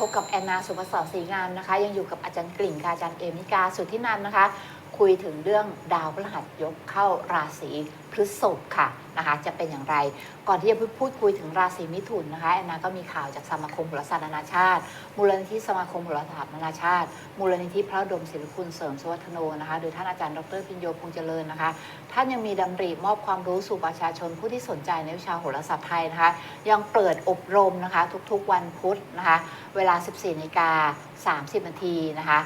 พบกับแอนนาสุภศรศรีงามนะคะ ยังอยู่กับอาจารย์กลิ่นค่ะอาจารย์เอมิกาสุทธินันนะคะ คุยถึงเรื่องดาวพฤหัสยกเข้าราศีพฤษภค่ะนะคะจะเป็นอย่างไร ก่อนที่จะพูดคุยถึงราศีมิถุนนะคะแอนนาก็มีข่าวจากสมาคมโหราศาสตร์นานาชาติ มูลนิธิสมาคมโหราศาสตร์นานาชาติ มูลนิธิพระดมศิลปุณเสริมสวัฒโนนะคะโดยท่านอาจารย์ดรพิญโยพงเจริญนะคะ ท่านยังมีดำริมอบความรู้สู่ประชาชนผู้ที่สนใจในวิชาโหราศาสตร์ไทยนะคะยังเปิดอบรมนะคะทุกๆวันพุธนะคะเวลา 14นาฬิกา30นาทีนะคะ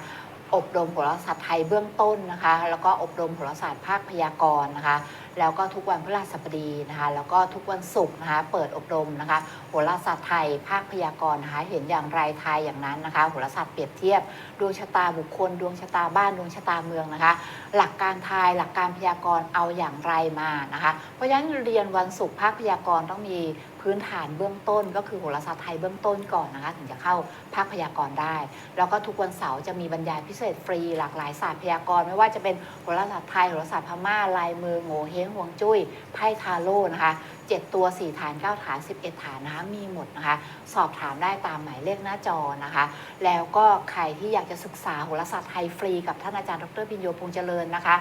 อบรมโหราศาสตร์ไทยเบื้องต้นนะคะ แล้วก็อบรมโหราศาสตร์ภาคพยากรณ์นะคะ แล้วก็ทุกวันพฤหัสบดีนะคะ แล้วก็ทุกวันศุกร์นะคะ เปิดอบรมนะคะโหราศาสตร์ไทย ภาคพยากรณ์นะคะ เห็นอย่างไรไทยอย่างนั้นนะคะโหราศาสตร์เปรียบเทียบดวงชะตาบุคคล ดวงชะตาบ้านดวงชะตาเมืองนะคะ หลักการทายหลักการพยากรณ์เอาอย่างไรมานะคะ เพราะฉะนั้นเรียนวันศุกร์ภาคพยากรณ์ต้องมี พื้นฐานเบื้องต้นก็คือโหราศาสตร์ไทยเบื้องต้นก่อนนะคะถึงจะเข้าภาคพยากรณ์ได้ แล้วก็ทุกวันเสาร์จะมีบรรยายพิเศษฟรีหลากหลายศาสตร์พยากรณ์ไม่ว่าจะเป็นโหราศาสตร์ไทยโหราศาสตร์พม่าลายมือโงเฮงห่วงจุ้ยไพ่ทาโร่นะคะ7 ตัว 4 ฐาน 9 ฐาน 11 ฐานนะคะมีหมดนะคะ สอบถามได้ตามหมายเลขหน้าจอนะคะ แล้วก็ใครที่อยากจะศึกษาโหราศาสตร์ไทยฟรีกับท่านอาจารย์ดรพิญโยพงษ์เจริญนะคะ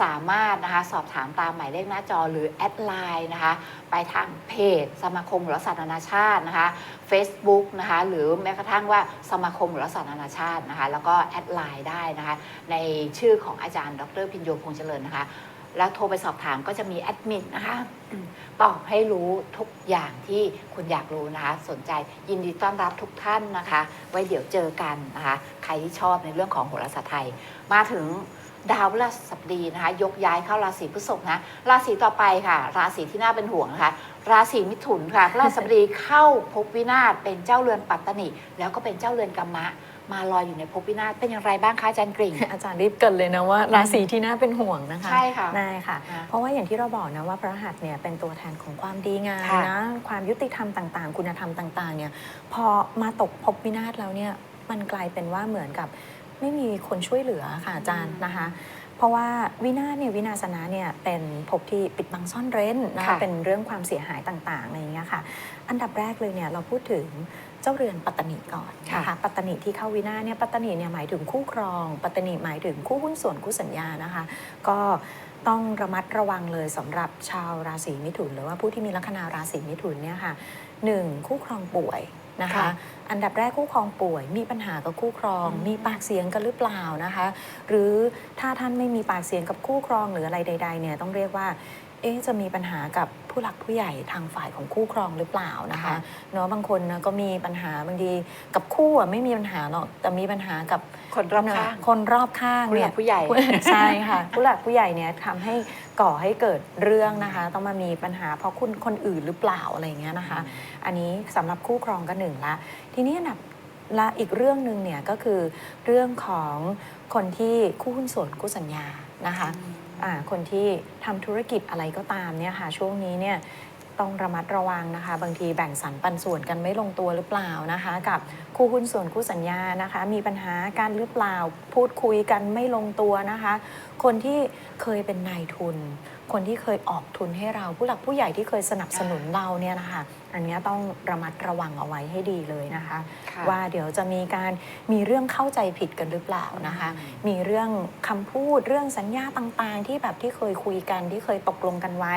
สามารถนะคะสอบถามตามหมายเลขหน้าจอหรือแอดไลน์นะคะ ไปทางเพจ สมาคมโหราศาสตร์นานาชาตินะคะ Facebook นะคะหรือแม้กระทั่งว่าสมาคมโหราศาสตร์นานาชาตินะคะ แล้วก็แอดไลน์ได้นะคะ ในชื่อของอาจารย์ดรพิญโยพงษ์เจริญนะคะ แล้วโทรไปสอบถามก็จะมีแอดมินนะคะตอบให้รู้ทุกอย่างที่คุณอยากรู้นะคะ สนใจยินดีต้อนรับทุกท่านนะคะ ไว้เดี๋ยวเจอกันนะคะ ใครที่ชอบในเรื่องของโหราศาสตร์ไทย มาถึงดาวพฤหัสบดีนะคะ ยกย้ายเข้าราศีพฤษภนะราศีต่อไปค่ะ ราศีที่น่าเป็นห่วงนะคะ ราศีมิถุนค่ะพฤหัสบดีเข้าภพวินาศเป็นเจ้าเรือนปัตตนิแล้วก็เป็นเจ้าเรือนกัมมะ มาลอยอยู่ในภพวินาศเป็นอย่างไรบ้างคะอาจารย์กริ่ง อาจารย์รีบเกรินเลยนะว่าราศีที่น่าเป็นห่วงนะคะใช่ค่ะได้ค่ะค่ะเพราะว่าอย่างที่เราบอกนะว่าพระหัสเนี่ยเป็นตัวแทนของความดีงามค่ะนะความยุติธรรมต่าง ๆ คุณธรรมต่างๆเนี่ยพอมาตกภพวินาศแล้วเนี่ยมันกลายเป็นว่าเหมือนกับไม่มีคนช่วยเหลือค่ะอาจารย์นะคะ เพราะว่าวินาศเนี่ยวินาศนะเนี่ยเป็นภพที่ปิดบังซ่อนเร้นนะคะค่ะ เป็นเรื่องความเสียหายต่างๆอะไรอย่างเงี้ยค่ะ อันดับแรกเลยเนี่ยเราพูดถึง เจ้าเรือนปัตตนิก่อนนะคะค่ะปัตตนิที่เข้าวินาศเนี่ยปัตตนิเนี่ยหมายถึงคู่ครอง ปัตตนิหมายถึงคู่หุ้นส่วนคู่สัญญานะคะ ก็ต้องระมัดระวังเลยสำหรับชาวราศีมิถุน หรือว่าผู้ที่มีลัคนาราศีมิถุนเนี่ยค่ะหนึ่งคู่ครองป่วยนะคะค่ะอันดับแรกคู่ครองป่วย มีปัญหากับคู่ครองอืมมีปากเสียงกันหรือเปล่านะคะ หรือถ้าท่านไม่มีปากเสียงกับคู่ครองหรืออะไรใด ๆเนี่ยต้องเรียกว่าเอ๊ะจะมีปัญหากับ ผู้หลักผู้ใหญ่ทางฝ่ายของคู่ครองหรือเปล่านะคะค่ะ เนาะบางคนนะก็มีปัญหาบางทีกับคู่อะไม่มีปัญหาหรอกแต่มีปัญหากับคนรอบข้าง คนรอบข้างผู้หเนี่ลัยกผู้ใหญ่ ใช่ค่ะ ผู้หลักผู้ใหญ่เนี่ยทำให้ก่อให้เกิดเรื่องนะคะ ต้องมามีปัญหาเพราะคุณคนอื่นหรือเปล่าอะไรอย่างเงี้ยนะคะ อันนี้สำหรับคู่ครองก็หนึ่งละ ทีนี้อันดับละอีกเรื่องหนึ่งเนี่ยก็คือเรื่องของคนที่คู่หุ้นส่วนคู่สัญญานะคะอ่า คนที่ทำธุรกิจอะไรก็ตามเนี่ยค่ะช่วงนี้เนี่ย ต้องระมัดระวังนะคะ บางทีแบ่งสรรปันส่วนกันไม่ลงตัวหรือเปล่านะคะ กับคู่หุ้นส่วนคู่สัญญานะคะ มีปัญหาการหรือเปล่าพูดคุยกันไม่ลงตัวนะคะ คนที่เคยเป็นนายทุน คนที่เคยออกทุนให้เราผู้หลักผู้ใหญ่ที่เคยสนับสนุนเราเนี่ยนะคะ อันเนี้ยต้องระมัดระวังเอาไว้ให้ดีเลยนะคะค่ะว่าเดี๋ยวจะมีการมีเรื่องเข้าใจผิดกันหรือเปล่านะคะอืมมีเรื่องคำพูดเรื่องสัญญาต่างๆ ที่แบบที่เคยคุยกันที่เคยตกลงกันไว้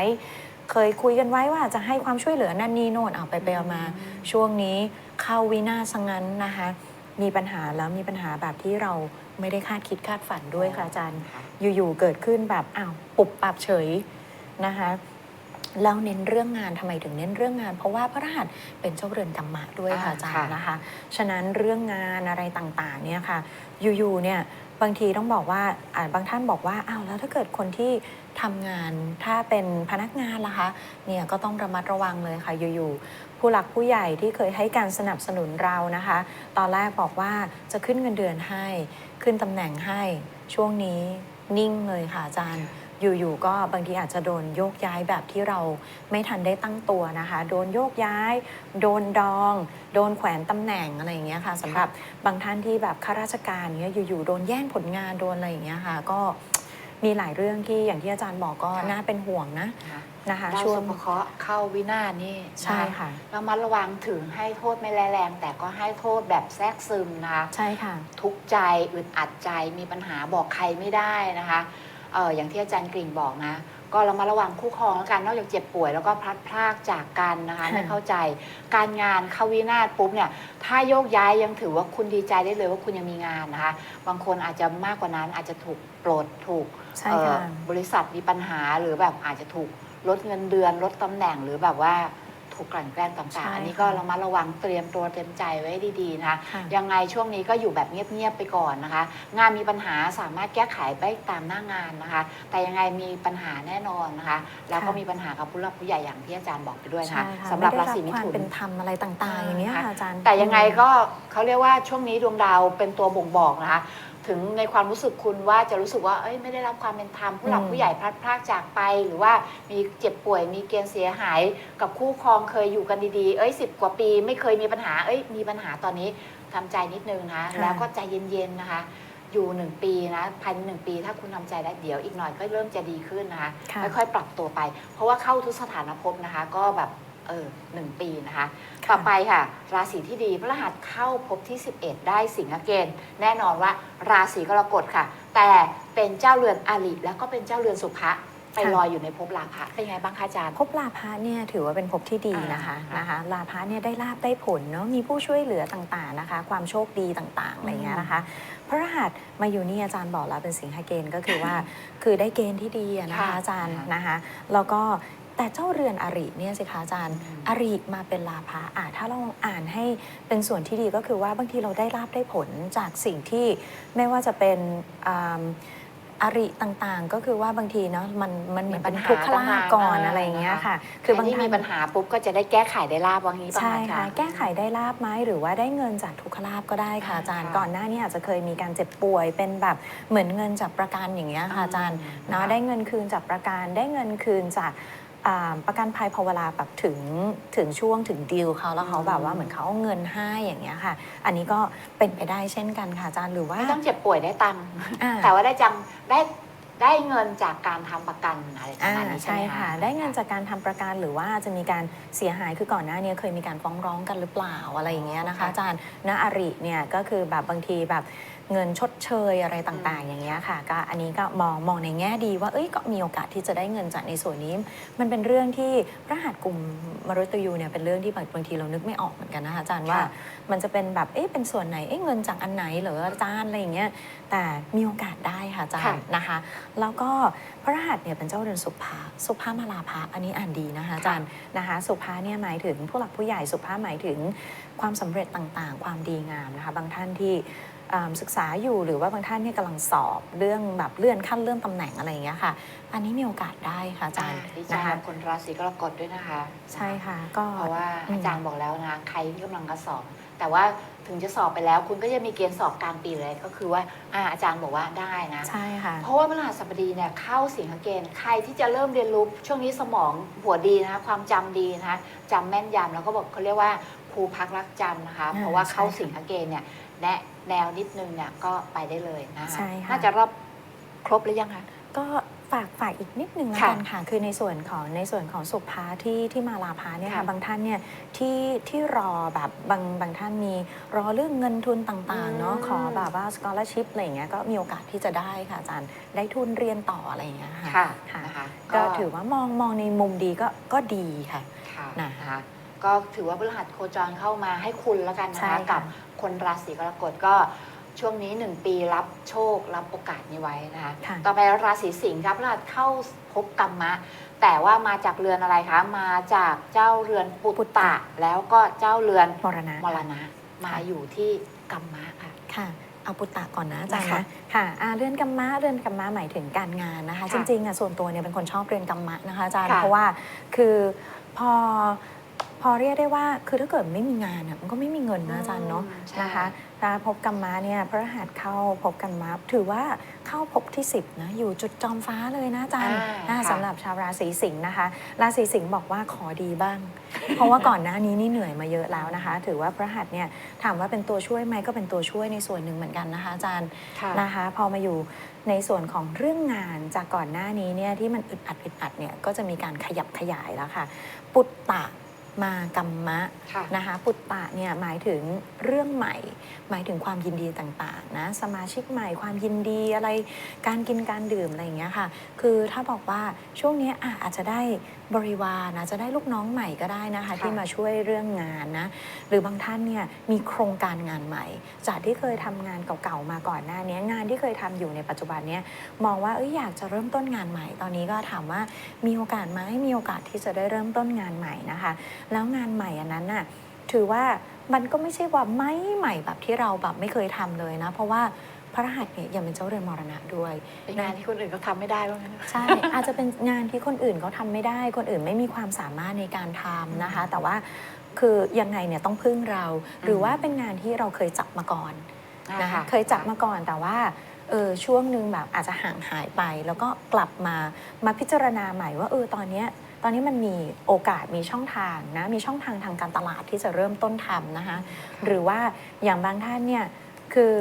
เคยคุยกันไว้ว่าจะให้ความช่วยเหลือนั่นนี่โน่นเอาไปไปมา ช่วงนี้เข้าวินาศสังนั้นนะคะ มีปัญหาแล้วมีปัญหาแบบที่เราไม่ได้คาดคิดคาดฝันด้วยค่ะอาจารย์ค่ะอยู่ๆเกิดขึ้นแบบอ้าวปุบปับเฉยนะคะแล้วเน้นเรื่องงานทำไมถึงเน้นเรื่องงาน เพราะว่าพระรหัสเป็นเจ้าเรือนกรรมะด้วยค่ะอ่าอาจารค่ะย์นะคะ ฉะนั้นเรื่องงานอะไรต่างๆเนี่ยค่ะอยู่ๆเนี่ยบางทีต้องบอกว่าอ่าบางท่านบอกว่าอ้าวแล้วถ้าเกิดคนที่ ทำงาน ถ้าเป็นพนักงานล่ะคะเนี่ยก็ต้องระมัดระวังเลยค่ะอยู่ๆผู้หลักผู้ใหญ่ที่เคยให้การสนับสนุนเรานะคะ ตอนแรกบอกว่าจะขึ้นเงินเดือนให้ ขึ้นตำแหน่งให้ช่วงนี้นิ่งเลยค่ะอาจารย์ อยู่ๆก็บางทีอาจจะโดนโยกย้ายแบบที่เราไม่ทันได้ตั้งตัวนะคะ โดนโยกย้าย โดนดอง โดนแขวนตำแหน่งอะไรอย่างเงี้ยค่ะสำหรับบางท่านที่แบบข้าราชการเนี้ยอยู่ๆโดนแย่งผลงานโดนอะไรอย่างเงี้ยค่ะ ก็ มีหลายเรื่องที่อย่างที่อาจารย์บอกก็ค่ะ น่าเป็นห่วงนะค่ะนะคะดาวช่วสุงภเคราะห์เข้าวินาศนี่ใช่ค่ะระมัดระวังถึงให้โทษไม่ร้ายแรง แต่ก็ให้โทษแบบแทรกซึมนะคะ ใช่ค่ะ ทุกข์ใจอึดอัดใจมีปัญหาบอกใครไม่ได้นะคะเอออย่างที่อาจารย์กริ่งบอกนะ ก็เรามาระวังคู่ครองแล้วกันนอกจากเจ็บป่วยแล้วก็พลัดพรากจากกันนะคะ ค่ะ ไม่เข้าใจการงานเข้าวินาศปุ๊บเนี่ยถ้าโยกย้ายยังถือว่าคุณดีใจได้เลยว่าคุณยังมีงานนะคะ บางคนอาจจะมากกว่านั้นอาจจะถูกปลดถูก ใช่เอ่อค่ะบริษัทมีปัญหาหรือแบบอาจจะถูกลดเงินเดือนลดตำแหน่งหรือแบบว่าถูกกลั่นแกล้งใช่ต่างๆอันนี้ก็ค่ะเรามาระวังเตรียมตัวเตรียมใจไว้ให้ดีๆนะคะ ค่ะ ยังไงช่วงนี้ก็อยู่แบบเงียบ ๆ ไปก่อนนะคะ งานมีปัญหาสามารถแก้ไขได้ตามหน้างานนะคะ แต่ยังไงมีปัญหาแน่นอนนะคะ แล้วก็ค่ะ มีปัญหากับผู้หลักผู้ใหญ่อย่างที่อาจารย์บอกไปด้วยนะใช่คะค่ะสำหรับไม่ราได้ศีมิความถุนเป็นธรรมอะไรต่าง ๆ อย่างเงี้ยอ่าค่ะอาจารย์ แต่ยังไงก็เขาเรียกว่าช่วงนี้ดวงดาวเป็นตัวบ่งบอกนะคะ ถึงในความรู้สึกคุณว่าจะรู้สึกว่าเอ้ยไม่ได้รับความเป็นธรรมผู้หลักอืมผู้ใหญ่พลัดพรากจากไป หรือว่ามีเจ็บป่วยมีเกณฑ์เสียหาย กับคู่ครองเคยอยู่กันดีๆ เอ้ยสิบกว่าปี ไม่เคยมีปัญหาเอ้ยมีปัญหาตอนนี้ทำใจนิดนึงนะค่ะแล้วก็ใจเย็นๆนะคะอยู่หนึ่งปีนะภายในหนึ่งปีถ้าคุณทำใจได้เดี๋ยวอีกหน่อยก็เริ่มจะดีขึ้นนะคะค่ะค่อยๆปรับตัวไป เพราะว่าเข้าทุกสถานภพนะคะ ก็แบบ เออหนึ่งปีนะคะค่ะต่อไปค่ะ ราศีที่ดีพระรหัสเข้าภพที่ 11 ได้สิงห์เกณฑ์แน่นอนว่าราศีกรกฎค่ะ แต่เป็นเจ้าเรือนอาริแล้วก็เป็นเจ้าเรือนสุภะไปค่ะลอยอยู่ในภพลาภะเป็นไงบ้างคะอาจารย์ภพลาภะเนี่ยถือว่าเป็นภพที่ดีนะคะอ่านะคะลาภะเนี่ยได้ลาบได้ผลเนาะมีผู้ช่วยเหลือต่างๆนะคะ ความโชคดีต่างๆอะไรเงี้ยนะคะ พระรหัสมาอยู่นี่อาจารย์บอกแล้วเป็นสิงหเกณฑ์ก็คือว่า คือได้เกณฑ์ที่ดีอะนะคะค่ะอาจารย์ค่ะนะคะแล้วก็ แต่เจ้าเรือนอริเนี่ยสิคะอาจารย์อืมอริมาเป็นลาภะอะถ้าเราอ่านให้เป็นส่วนที่ดีก็คือว่าบางทีเราได้ลาบได้ผลจากสิ่งที่ไม่ว่าจะเป็นอ่าอริต่างๆ ก็คือว่าบางทีเนาะมันมันเหมือนเป็นมีปัญหาทุกขลาภก่อนต่างๆอะไรอย่างเงี้ยนะคะค่ะ คือบางท่ที่มีปัญหาปุ๊บก็จะได้แก้ไขได้ลาบวางนี้ป่ะใช่อาจาค่ะรย์แก้ไขได้ลาบไหมหรือว่าได้เงินจากทุกขลาบก็ได้ค่ะอ่าอาจารย์ค่ะก่อนหน้านี้อาจจะเคยมีการเจ็บป่วยเป็นแบบเหมือนเงินจากประกันอย่างเงี้ยค่ะอาจารย์อืมเนาะค่ะได้เงินคืนจากประกันได้เงินคืนจากอ่า ประกันภัยพอเวลาแบบถึงถึงช่วงถึงดีลเขาแล้วเขาแบบว่าเหมือนเขาเอาเงินให้อย่างเงี้ยค่ะ อันนี้ก็เป็นไปได้เช่นกันค่ะอาจารย์หรือว่าไม่ต้องเจ็บป่วยได้ตังค์อ่า แต่ว่าได้จังได้ได้เงินจากการทำประกันอะไรประอ่ามาณนี้ใช่ใช่ไหมค่ะ ได้เงินจากการทำประกันหรือว่าจะมีการเสียหายคือก่อนหน้านี้เคยมีการฟ้องร้องกันหรือเปล่าอะไรอย่างเงี้ยนะคะค่ะอาจารย์ณอาริเนี่ยก็คือแบบบางทีแบบ เงินชดเชยอะไรต่างๆ อย่างเงี้ยค่ะก็อันนี้ก็มองมองในแง่ดีว่าเอ้ยก็มีโอกาสที่จะได้เงินจากในส่วนนี้ มันเป็นเรื่องที่พระหัสกลุ่มมรุตยูเนี่ยเป็นเรื่องที่บางบางทีเรานึกไม่ออกเหมือนกันนะคะอาจารย์ว่าค่ะมันจะเป็นแบบเอ๊ะเป็นส่วนไหนเอ๊ะเงินจากอันไหนเหรออาจารย์อะไรอย่างเงี้ยแต่มีโอกาสได้ค่ะอาจารย์นะคะ แล้วก็พระรหัสเนี่ยเป็นเจ้าเรือนสุภาสุภามาลาภะอันนี้อ่านดีนะคะอาจารย์นะคะ สุภาเนี่ยหมายถึงผู้หลักผู้ใหญ่สุภาหมายถึงความสำเร็จต่างๆ ความดีงามนะคะ บางท่านที่อ่า ศึกษาอยู่หรือว่าบางท่านเนี่ยกำลังสอบเรื่องแบบเลื่อนขั้นเลื่อนตำแหน่งอะไรอย่างเงี้ยค่ะ อันนี้มีโอกาสได้ค่ะอาจารย์ดีใจนะคะกับคนราศีกรกฎด้วยนะคะ ใช่ค่ะ ก็เพราะว่าอืมอาจารย์บอกแล้วนะใครที่กำลังจะสอบ แต่ว่าถึงจะสอบไปแล้วคุณก็จะมีเกณฑ์สอบกลางปีเลยก็คือว่าอาอาจารย์บอกว่าได้นะ ใช่ค่ะ เพราะว่าพฤหัสบดีเนี่ยเข้าสิงหเกณฑ์ใครที่จะเริ่มเรียนรู้ช่วงนี้สมองหัวดีนะคะความจำดีนะคะจำแม่นยำแล้วก็บอกเขาเรียกว่าครูพักรักจำนะคะอ่าเพราะว่าเข้าใช่ค่ะสิงหเกณฑ์เนี่ย แนะแนวนิดนึงเนี่ยก็ไปได้เลยนะคะใช่ค่ะ น่าจะรอบครบหรือยังคะ ก็ฝากฝากอีกนิดนึงแล้วค่ะกันค่ะ คือในส่วนของในส่วนของสุภาที่ที่มาลาพาเนี่ยค่ะค่ะบางท่านเนี่ยที่ที่รอแบบบางบางท่านมีรอเรื่องเงินทุนต่างๆเนาะอืม ขอแบบว่า scholarship อะไรอย่างเงี้ยก็มีโอกาสที่จะได้ค่ะอาจารย์ได้ทุนเรียนต่ออะไรอย่างเงี้ยค่ะ ค่ะค่ะนะคะก็ถือว่ามองมองในมุมดีก็ก็ดีค่ะ ค่ะนะ นะคะ ก็ถือว่าพฤหัสโคจรเข้ามาให้คุณแล้วกันนะใช่คะค่ะ กับคนราศีกรกฎก็ช่วงนี้หนึ่งปีรับโชครับโอกาสนี้ไว้นะคะ ค่ะ ต่อไปราศีสิงห์ครับพฤหัสเข้าพบกรรมะ แต่ว่ามาจากเรือนอะไรคะ มาจากเจ้าเรือนปุตตะ แล้วก็เจ้าเรือนมรณะ มรณะ มาอยู่ที่กรรมะค่ะ ค่ะ เอาปุตตะก่อนนะอาจารย์นะคะนะค่ะอ่าเรือนกรรมะเรือนกรรมะหมายถึงการงานนะคะ ค่ะจริงๆอะส่วนตัวเนี่ยเป็นคนชอบเรือนกรรมะนะคะอาจารย์ค่ะเพราะว่าคือพอ พอเรียกได้ว่าคือถ้าเกิดไม่มีงานอะมันก็ไม่มีเงินนะอาจารย์เนาะอืมใช่นะคะถ้าพบกรรมะเนี่ยพระรหัสเข้าพบกรรมะถือว่าเข้าพบที่ 10นะอยู่จุดจอมฟ้าเลยนะอาจารย์อ่าอ่าค่ะสำหรับชาวราศีสิงห์นะคะ ราศีสิงห์บอกว่าขอดีบ้าง เพราะว่าก่อนหน้านี้นี่เหนื่อยมาเยอะแล้วนะคะ ถือว่าพระหัสเนี่ยถามว่าเป็นตัวช่วยไหมก็เป็นตัวช่วยในส่วนหนึ่งเหมือนกันนะคะอาจารย์ค่ะนะคะพอมาอยู่ในส่วนของเรื่องงานจากก่อนหน้านี้เนี่ยที่มันอึดอัดอึดอัดเนี่ยก็จะมีการขยับขยายแล้วค่ะ ปุตตะ มากรรมะค่ะ นะคะปุตตะเนี่ยหมายถึงเรื่องใหม่ หมายถึงความยินดีต่างๆนะสมาชิกใหม่ความยินดีอะไรการกินการดื่มอะไรอย่างเงี้ยค่ะ คือถ้าบอกว่าช่วงเนี้ยอะอาจจะได้บริวารนะจะได้ลูกน้องใหม่ก็ได้นะคะ ค่ะ ที่มาช่วยเรื่องงานนะหรือบางท่านเนี่ยมีโครงการงานใหม่ จากที่เคยทำงานเก่าๆมาก่อนหน้านี้งานที่เคยทำอยู่ในปัจจุบันเนี้ย มองว่าเอ้ยอยากจะเริ่มต้นงานใหม่ ตอนนี้ก็ถามว่ามีโอกาสไหมมีโอกาสที่จะได้เริ่มต้นงานใหม่นะคะแล้วงานใหม่อันนั้นน่ะถือว่ามันก็ไม่ใช่ว่าไม่ใหม่แบบที่เราแบบไม่เคยทำเลยนะ เพราะว่าพระรหัสเนี่ยยังเป็นเจ้าเรือนมรณะด้วยเป็นงานที่คนอื่นเขาทำไม่ได้ว่างั้นใช่ อาจจะเป็นงานที่คนอื่นเขาทำไม่ได้ คนอื่นไม่มีความสามารถในการทำนะคะ แต่ว่าคือยังไงเนี่ยต้องพึ่งเรา หรือว่าเป็นงานที่เราเคยจับมาก่อนนะคะเคยจับมาก่อนแต่ว่าเออช่วงหนึ่งแบบอาจจะห่างหายไป แล้วก็กลับมามาพิจารณาใหม่ว่าเออตอนเนี้ยต อนนี้มันมีโอกาสมีช่องทางนะมีช่องทางทางการตลาดที่จะเริ่มต้นทำนะคะหรือว่าอย่างบางท่านเนี่ยคือ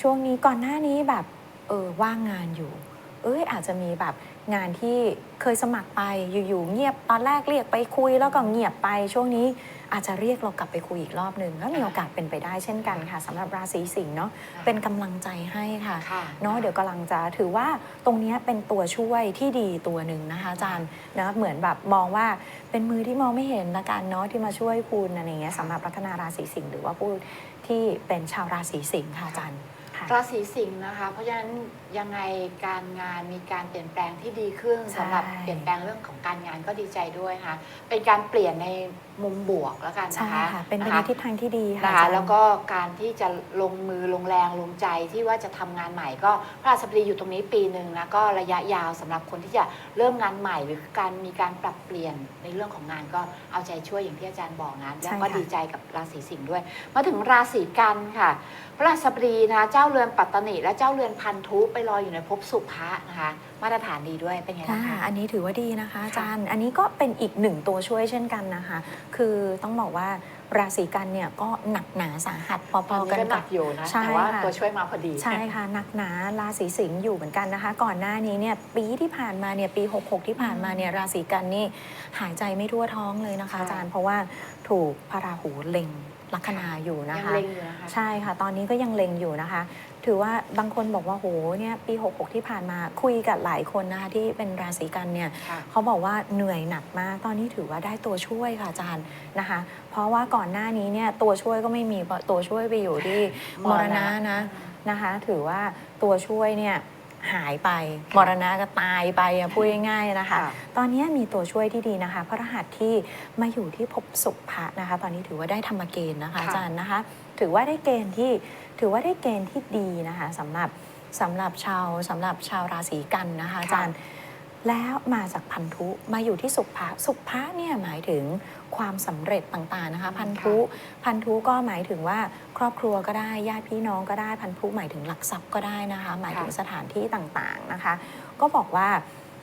ช่วงนี้ก่อนหน้านี้แบบเออว่างงานอยู่ เอ้ยอาจจะมีแบบ งานที่เคยสมัครไปอยู่ๆเงียบตอนแรกเรียกไปคุยแล้วก็เงียบไปช่วงนี้อาจจะเรียกเรากลับไปคุยอีกรอบหนึ่งก็มีโอกาสเป็นไปได้เช่นกันค่ะสำหรับราศีสิงห์เนาะเป็นกำลังใจให้ค่ะค่ะเนาะเดี๋ยวกำลังจะถือว่าตรงเนี้ยเป็นตัวช่วยที่ดีตัวหนึ่งนะคะอาจารย์นะเหมือนแบบมองว่าเป็นมือที่มองไม่เห็นละกันเนาะที่มาช่วยคุณอะไรอย่างเงี้ยสำหรับลัคนาราศีสิงห์หรือว่าผู้ที่เป็นชาวราศีสิงห์ค่ะอาจารย์ ค่ะ ราศีสิงห์นะคะ เพราะฉะนั้นยังไงการงานมีการเปลี่ยนแปลงที่ดีขึ้นใช่ สำหรับเปลี่ยนแปลงเรื่องของการงานก็ดีใจด้วยค่ะเป็นการเปลี่ยนในมุมบวกแล้วกันใช่นะคะค่ะ เป็นไปนะในคะทิศทางที่ดีค่ะนะอาคะจารย์ แล้วก็การที่จะลงมือลงแรงลงใจที่ว่าจะทำงานใหม่ก็พระราชบดีอยู่ตรงนี้ปีหนึ่งนะก็ระยะยาวสำหรับคนที่จะเริ่มงานใหม่ หรือการมีการปรับเปลี่ยนในเรื่องของงานก็เอาใจช่วยอย่างที่อาจารย์บอกนะแล้วก็ดีใจกับราศีสิงห์ด้วย มาถึงราศีกันค่ะ พระราชบดีนะคะเจ้าเรือนปัตตนิและเจ้าเรือนพันธุไปลอยอยู่ในภพสุภะนะคะ มาตรฐานดีด้วยเป็นไงค่ะบ้างคะอันนี้ถือว่าดีนะคะอาจารย์ อันนี้ก็เป็นอีกหนึ่งตัวช่วยเช่นกันนะคะ คือต้องบอกว่า ราศีกันเนี่ยก็หนักหนาสาหัสพตอนอๆนี้กันก็หนักับกอยู่นะใช่แต่ว่าค่ะตัวช่วยมาพอดี ใช่ค่ะหนักหนาราศีสิงห์อยู่เหมือนกันนะคะ ก่อนหน้านี้เนี่ยปีที่ผ่านมาเนี่ยปี 66 ที่ผ่านมาเนี่ยราศีกันนี่หายใจไม่ทั่วท้องเลยนะคะค่ะอาจารย์เพราะว่าถูกพระราหูเล็งลัคนาอยู่นะยังคะเล็งอยู่นะคะ ใช่ค่ะ ตอนนี้ก็ยังเล็งอยู่นะคะ ถือว่าบางคนบอกว่าโหเนี่ยปี 66 ที่ผ่านมาคุยกับหลายคนนะคะที่เป็นราศีกันเนี่ยค่ะเขาบอกว่าเหนื่อยหนักมาก ตอนนี้ถือว่าได้ตัวช่วยค่ะอาจารย์นะคะ เพราะว่าก่อนหน้านี้เนี่ยตัวช่วยก็ไม่มีเพราะตัวช่วยไปอยู่ที่มรณะ นะนะคะ ถือว่าตัวช่วยเนี่ย หายไปค่ะมรณะก็ตายไปอะพูดง่ายๆนะคะค่ะตอนนี้มีตัวช่วยที่ดีนะคะ พระรหัสที่มาอยู่ที่ภพสุภะนะคะ ตอนนี้ถือว่าได้ธรรมเกณฑ์นะคะค่ะอาจารย์นะคะ ถือว่าได้เกณฑ์ที่ถือว่าได้เกณฑ์ที่ดีนะคะสำหรับสำหรับชาวสำหรับชาวราศีกันนะคะอาจารย์ แล้วมาจากพันธุมาอยู่ที่สุภะสุภะเนี่ยหมายถึงความสำเร็จต่างๆนะคะพันธุพันธุก็หมายถึงว่าครอบครัวก็ได้ญาติพี่น้องก็ได้พันธุหมายถึงหลักทรัพย์ก็ได้นะคะหมายถึงค่ะสถานที่ต่างๆนะคะ ก็บอกว่า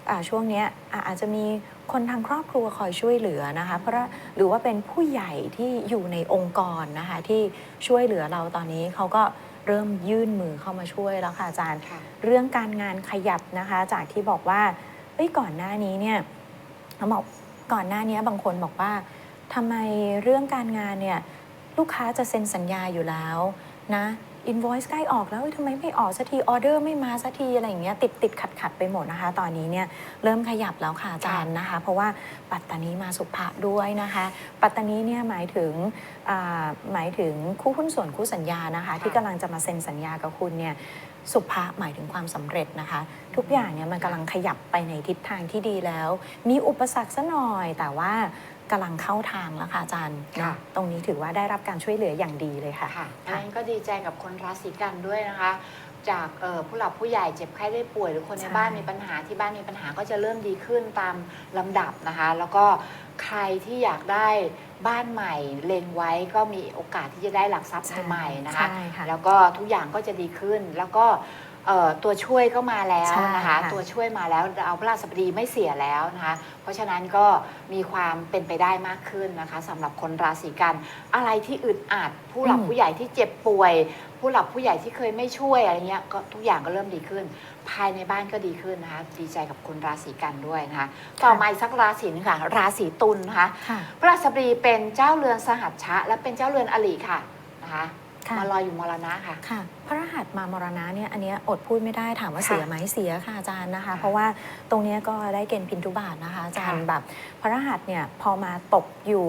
อ่าช่วงเนี้ยอ่าอาจจะมีคนทางครอบครัวคอยช่วยเหลือนะคะเพราะหรือว่าเป็นผู้ใหญ่ที่อยู่ในองค์กรนะคะที่ช่วยเหลือเราตอนนี้เขาก็เริ่มยื่นมือเข้ามาช่วยแล้วค่ะอาจารย์ค่ะเรื่องการงานขยับนะคะจากที่บอกว่า เอ้ยก่อนหน้านี้เนี่ยเขาบอกก่อนหน้านี้บางคนบอกว่าทำไมเรื่องการงานเนี่ยลูกค้าจะเซ็นสัญญาอยู่แล้วนะอิน voice ใกล้ออกแล้วเอ้ยทำไมไม่ออกสักทีออเดอร์ไม่มาสักทีอะไรอย่างเงี้ยติดติดขัดขัดไปหมดนะคะ ตอนนี้เนี่ยเริ่มขยับแล้วค่ะอาจารย์นะคะ เพราะว่าปัตตานีมาสุภะด้วยนะคะ ปัตตานีเนี่ยหมายถึงอ่าหมายถึงคู่หุ้นส่วนคู่สัญญานะคะ ที่กำลังจะมาเซ็นสัญญากับคุณเนี่ย สุภาหมายถึงความสำเร็จนะคะ ทุกอย่างเนี่ยมันกำลังขยับไปในทิศทางที่ดีแล้ว มีอุปสรรคซะหน่อย แต่ว่ากำลังเข้าทางแล้วค่ะอาจารย์ค่ะเนาะตรงนี้ถือว่าได้รับการช่วยเหลืออย่างดีเลยค่ะค่ะดังนั้นก็ดีใจกับคนราศีกันด้วยนะคะ จากเอ่อผู้หลักผู้ใหญ่เจ็บไข้ได้ป่วย หรือคนในใช่บ้านมีปัญหาที่บ้านมีปัญหาก็จะเริ่มดีขึ้นตามลำดับนะคะ แล้วก็ใครที่อยากได้บ้านใหม่เล็งไว้ก็มีโอกาสที่จะได้หลักทรัพย์ใหม่ๆนะคะใช่ค่ะแล้วก็ทุกอย่างก็จะดีขึ้นแล้วก็ เอ่อตัวช่วยก็มาแล้วใช่นะคะค่ะ ตัวช่วยมาแล้วดาวพฤหัสบดีไม่เสียแล้วนะคะ เพราะฉะนั้นก็มีความเป็นไปได้มากขึ้นนะคะสำหรับคนราศีกัน อะไรที่อึดอัดผู้หลักผู้ใหญ่ที่เจ็บป่วย ผู้หลักผู้ใหญ่ที่เคยไม่ช่วยอะไรเงี้ยก็ทุกอย่างก็เริ่มดีขึ้น ภายในบ้านก็ดีขึ้นนะคะ ดีใจกับคนราศีกันด้วยนะคะ ต่อมาอีกสักราศีหนึงค่ะ ราศีตุลนะคะ ค่ะ พระราชบดีเป็นเจ้าเรือนสหัชชะ และเป็นเจ้าเรือนอลีค่ะนะคะ ค่ะ มาลอยอยู่มรณะค่ะ ค่ะ พระรหัสมามรณะเนี่ยอันเนี้ยอดพูดไม่ได้ถามว่าค่ะเสียไหมเสียค่ะอาจารย์นะคะค่ะเพราะว่าตรงเนี้ยก็ได้เกณฑ์พินทุบาทนะคะอาจารย์ค่ะแบบพระรหัสเนี่ยพอมาตกอยู่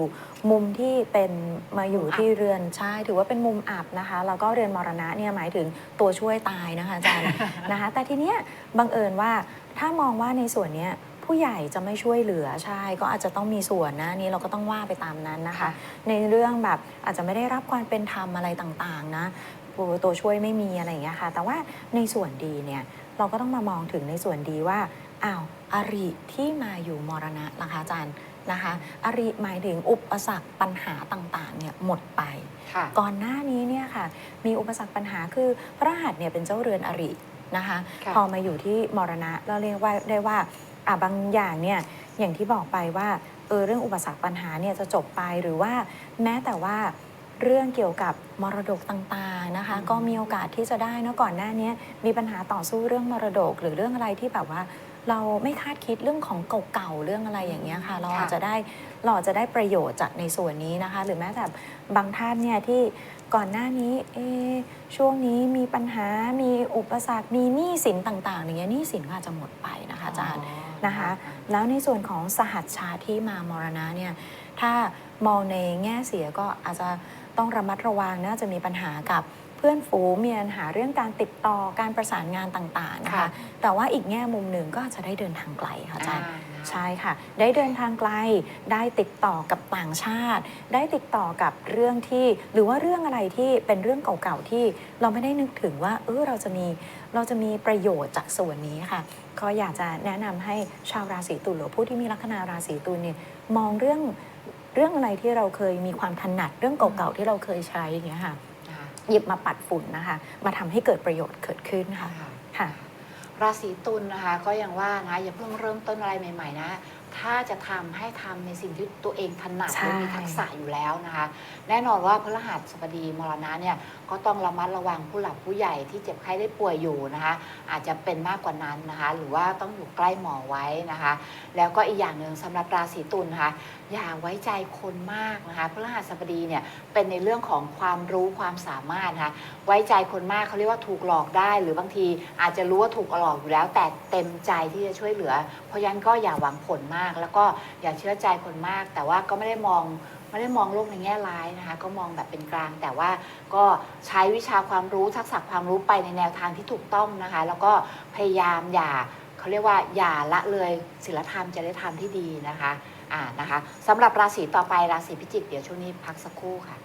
มุมที่เป็นมาอยู่มุมอับ ที่เรือนใช่ถือว่าเป็นมุมอับนะคะแล้วก็เรือนมรณะเนี่ยหมายถึงตัวช่วยตายนะคะอาจารย์ นะคะแต่ทีเนี้ยบังเอิญว่าถ้ามองว่าในส่วนเนี้ย ผู้ใหญ่จะไม่ช่วยเหลือใช่ ก็อาจจะต้องมีส่วนนะอันนี้เราก็ต้องว่าไปตามนั้นนะคะค่ะในเรื่องแบบอาจจะไม่ได้รับความเป็นธรรมอะไรต่างๆนะตัวตัวช่วยไม่มีอะไรอย่างเงี้ยค่ะ แต่ว่าในส่วนดีเนี่ยเราก็ต้องมามองถึงในส่วนดีว่าอ้าวอริที่มาอยู่มรณะล่ะคะอาจารย์นะคะอริหมายถึงอุปสรรคปัญหาต่างๆเนี่ยหมดไปค่ะก่อนหน้านี้เนี่ยค่ะมีอุปสรรคปัญหาคือพระรหัสเนี่ยเป็นเจ้าเรือนอรินะคะค่ะพอมาอยู่ที่มรณะเราเรียกว่าได้ว่า อะบางอย่างเนี่ยอย่างที่บอกไปว่าเออเรื่องอุปสรรคปัญหาเนี่ยจะจบไปหรือว่าแม้แต่ว่าเรื่องเกี่ยวกับมรดกต่างๆนะคะอืมก็มีโอกาสที่จะได้เนอะก่อนหน้านี้มีปัญหาต่อสู้เรื่องมรดก หรือเรื่องอะไรที่แบบว่า เราไม่คาดคิดเรื่องของเก่าๆเรื่องอะไรอย่างเงี้ยค่ะ เราค่ะอาจจะได้เราอาจจะได้ประโยชน์จากในส่วนนี้นะคะ หรือแม้แต่บางท่านเนี่ยที่ก่อนหน้านี้เอะช่วงนี้มีปัญหามีอุปสรรคมีหนี้สินต่างๆอย่างเงี้ยหนี้สินก็อาจจะหมดไปนะคะอาจารย์ นะคะ แล้วในส่วนของสหัชชาที่มามรณะเนี่ย ถ้ามองในแง่เสียก็อาจจะต้องระมัดระวังนะจะมีปัญหากับเพื่อนฝูงมีปัญหาเรื่องการติดต่อการประสานงานต่างๆนะคะค่ะแต่ว่าอีกแง่มุมหนึ่งก็อาจจะได้เดินทางไกลค่ะอาจารย์อ่า ใช่ค่ะ ได้เดินทางไกล ได้ติดต่อกับต่างชาติ ได้ติดต่อกับเรื่องที่ หรือว่าเรื่องอะไรที่เป็นเรื่องเก่าๆที่เราไม่ได้นึกถึงว่า เออเราจะมีเราจะมีประโยชน์จากส่วนนี้ค่ะก็อยากจะแนะนำให้ชาวราศีตุลหรือผู้ที่มีลัคนาราศีตุลเนี่ยมองเรื่องเรื่องอะไรที่เราเคยมีความถนัดเรื่องเก่าๆที่เราเคยใช้อย่างเงี้ยค่ะนะคะหยิบมาปัดฝุ่นนะคะ มาทำให้เกิดประโยชน์เกิดขึ้นค่ะค่ะค่ะ ราศีตุลนะคะ ก็ยังว่านะอย่าเพิ่งเริ่มต้นอะไรใหม่ ๆ นะ ถ้าจะทำให้ทำในสิ่งที่ตัวเองถนัดใช่ หรือมีทักษะอยู่แล้วนะคะ แน่นอนว่าพฤหัสบดีมรณะเนี่ยก็ต้องระมัดระวังผู้หลักผู้ใหญ่ที่เจ็บไข้ได้ป่วยอยู่นะคะ อาจจะเป็นมากกว่านั้นนะคะ หรือว่าต้องอยู่ใกล้หมอไว้นะคะ แล้วก็อีกอย่างหนึ่งสำหรับราศีตุลนะคะ อย่าไว้ใจคนมากนะคะพฤหัสบดีเนี่ยเป็นในเรื่องของความรู้ความสามารถนะคะ ไว้ใจคนมากเขาเรียกว่าถูกหลอกได้ หรือบางทีอาจจะรู้ว่าถูกหลอกอยู่แล้ว แต่เต็มใจที่จะช่วยเหลือ เพราะฉะนั้นก็อย่าหวังผลมากแล้วก็อย่าเชื่อใจคนมาก แต่ว่าก็ไม่ได้มองไม่ได้มองโลกในแง่ร้ายนะคะ ก็มองแบบเป็นกลาง แต่ว่าก็ใช้วิชาความรู้ทักษะความรู้ไปในแนวทางที่ถูกต้องนะคะ แล้วก็พยายามอย่าเขาเรียกว่าอย่าละเลยศีลธรรมจริยธรรมที่ดีนะคะอ่านะคะสำหรับราศีต่อไปราศีพิจิกเดี๋ยวช่วงนี้พักสักครู่ค่ะ